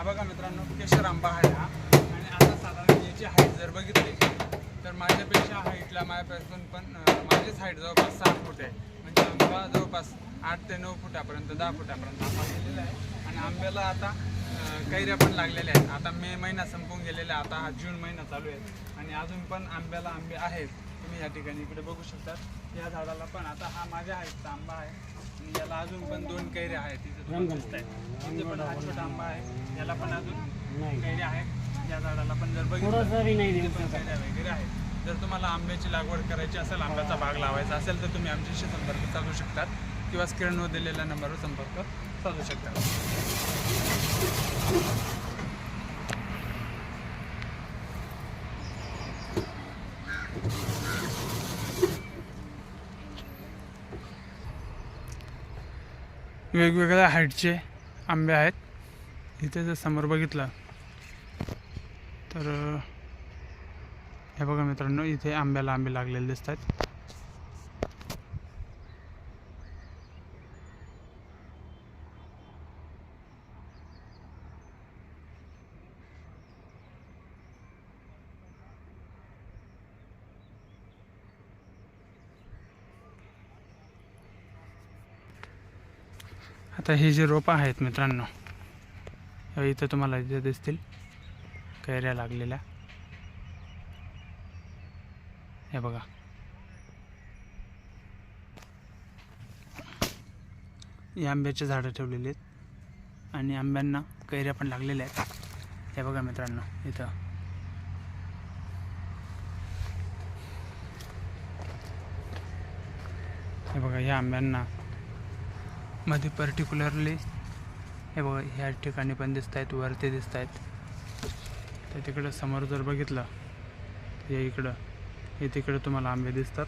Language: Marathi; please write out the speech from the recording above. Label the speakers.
Speaker 1: हा बघा मित्रांनो केशर आंबा आहे हा. आणि आता साधारण याची हाईट जर बघितली तर माझ्यापेक्षा हाईटला माझ्यापासून पण माझीच हाईट जवळपास सहा फूट आहे. म्हणजे आंबा जवळपास आठ ते नऊ फुटापर्यंत दहा फुटापर्यंत आंबा गेलेला आहे. आणि आंब्याला आता कैऱ्या पण लागलेल्या आहेत. आता मे महिना संपून गेलेला आहे. आता हा जून महिना चालू आहे. आणि अजून पण आंब्याला आंबे आहेत. तुम्ही या ठिकाणी इकडे बघू शकता या झाडाला पण आता हा माझ्या हाईटचा आंबा आहे. आणि याला अजून पण दोन कैऱ्या आहेत तिथे तुम्हाला इथे पण हा छोटा आंबा आहे. याला पण अजून कैऱ्या आहेत. या झाडाला पण जर बघितलं इथे पण कैऱ्या वगैरे आहेत. जर तुम्हाला आंब्याची लागवड करायची असेल आंब्याचा बाग लावायचा असेल तर तुम्ही आमच्याशी संपर्क साधू शकतात. किंवा स्क्रीनवर दिलेल्या नंबरवर संपर्क साधू शकता वेगवेगळ्या हाईटचे आंबे आहेत. इथे जर समोर बघितलं तर हे बघा मित्रांनो इथे आंब्याला आंबे लागलेले दिसतात. आता हे जे रोपं आहेत मित्रांनो इथं तुम्हाला इथे दिसतील. कैऱ्या लागलेल्या. हे बघा. हे आंब्याचे झाडं ठेवलेली आहेत आणि आंब्यांना कैऱ्या पण लागलेल्या आहेत. हे बघा मित्रांनो इथं. हे बघा ह्या आंब्यांना मध्ये पर्टिक्युलरली हे बघा ह्या ठिकाणी पण दिसत आहेत वरती दिसत आहेत तर तिकडं समोर जर बघितलं या इकडं हे तिकडं तुम्हाला आंबे दिसतात.